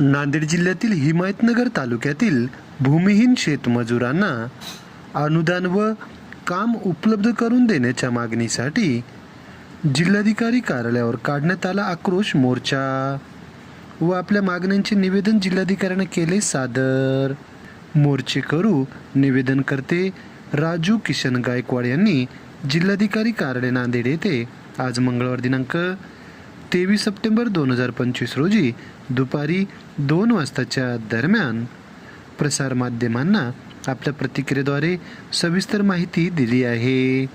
नांदेड जिल्ह्यातील हिमायतनगर तालुक्यातील भूमिहीन शेतमजुरांना अनुदान व काम उपलब्ध करून देण्याच्या मागणीसाठी जिल्हाधिकारी कार्यालयावर काढण्यात आला आक्रोश मोर्चा व आपल्या मागण्यांचे निवेदन जिल्हाधिकाऱ्यांना केले सादर. मोर्चे करू निवेदन करते राजू किशन गायकवाड यांनी जिल्हाधिकारी कार्यालय नांदेड येथे आज मंगळवार दिनांक तेवीस सप्टेंबर दोन हजार पंचवीस रोजी दुपारी दोन वाजताच्या दरम्यान प्रसारमाध्यमांना आपल्या प्रतिक्रियेद्वारे सविस्तर माहिती दिली आहे.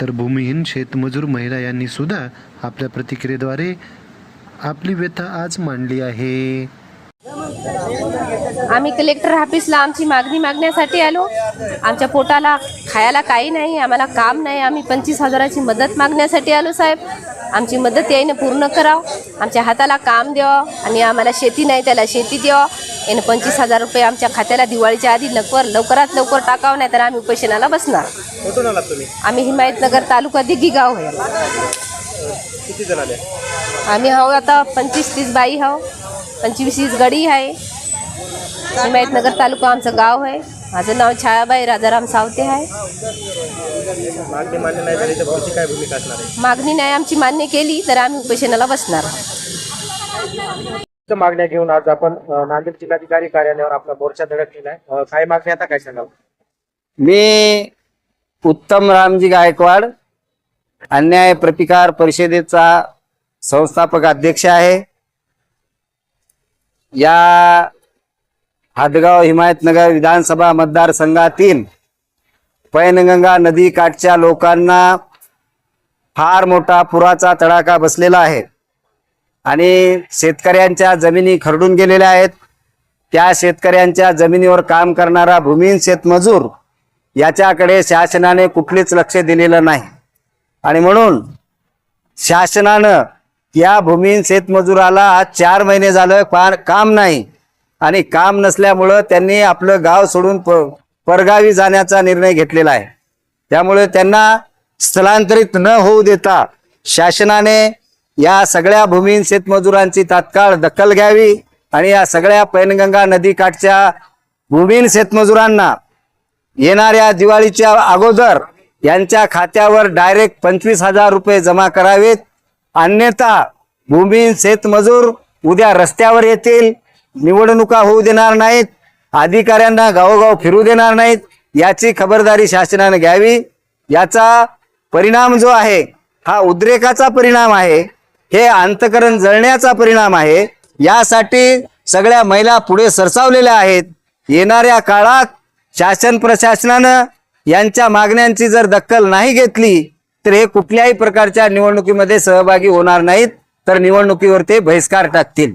तर भूमिहीन शेतमजूर महिला यांनी सुद्धा आपल्या प्रतिक्रियेद्वारे आपली व्यथा आज मांडली आहे. आम्ही कलेक्टर ऑफिसला आमची मागणी मागण्यासाठी आलो. आमच्या पोटाला खायला काही नाही आम्हाला काम नाही. आम्ही पंचवीस हजाराची मदत मागण्यासाठी आलो साहेब. आमची मदत यायनं पूर्ण करावं. आमच्या हाताला काम द्यावं आणि आम्हाला शेती नाही त्याला शेती द्यावं. यानं पंचवीस हजार रुपये आमच्या खात्याला दिवाळीच्या आधी लवकर लवकरात लवकर टाकावं नाही तर आम्ही उपोषणाला बसणार. आम्ही हिमायतनगर तालुका दिघी गाव आहे. आम्ही हाव आता पंचवीस तीस बाई हाव पंचवीस तीस गडी आहे. हिमायतनगर तालुका आमचं गाव आहे. माझं नाव छायाबाई राजाराम सावते आहे. मागणी मान्य नाही झाली तर पुढची काय भूमिका असणार आहे? मागणी नाही आमची मान्य केली तर आम्ही उपोषणाला बसणार. मागण्या घेऊन आज आपण अ, नांदेड जिल्हाधिकारी कार्यालयावर आपला मोर्चा धडकलेला आहे. अ, काय मागणी आता काय सांगाल? मी उत्तम रामजी गायकवाड अन्याय प्रतिकार परिषदेचा संस्थापक अध्यक्ष आहे. या हादगाव हिमायतनगर विधानसभा मतदारसंघातील पैनगंगा नदी काठच्या लोकांना फार मोठा पुराचा तडाखा बसलेला आहे. आणि शेतकऱ्यांच्या जमिनी खरडून गेलेल्या आहेत. त्या शेतकऱ्यांच्या जमिनीवर काम करणारा भूमिहीन शेतमजूर याच्याकडे शासनाने कुठलेच लक्ष दिलेलं नाही. आणि म्हणून शासनानं या भूमीन शेतमजुराला आज चार महिने झालं फार काम नाही. आणि काम नसल्यामुळं त्यांनी आपलं गाव सोडून प परगावी जाण्याचा निर्णय घेतलेला आहे. त्यामुळे त्यांना स्थलांतरित न होऊ देता शासनाने या सगळ्या भूमीन शेतमजुरांची तात्काळ दखल घ्यावी आणि या सगळ्या पैनगंगा नदीकाठच्या भूमीन शेतमजुरांना येणाऱ्या दिवाळीच्या अगोदर यांच्या खात्यावर डायरेक्ट पंचवीस हजार रुपये जमा करावेत. अन्यथा भूमिहीन शेतमजूर उद्या रस्त्यावर येतील निवडणुका होऊ देणार नाहीत अधिकाऱ्यांना गावोगाव फिरू देणार नाहीत याची खबरदारी शासनाने घ्यावी. याचा परिणाम जो आहे हा उद्रेकाचा परिणाम आहे हे अंतकरण जळण्याचा परिणाम आहे यासाठी सगळ्या महिला पुढे सरसावलेल्या आहेत. येणाऱ्या काळात शासन प्रशासनानं यांच्या मागण्यांची जर दखल नाही घेतली तर हे कुठल्याही प्रकारच्या निवडणुकीमध्ये सहभागी होणार नाहीत तर निवडणुकीवर ते बहिष्कार टाकतील.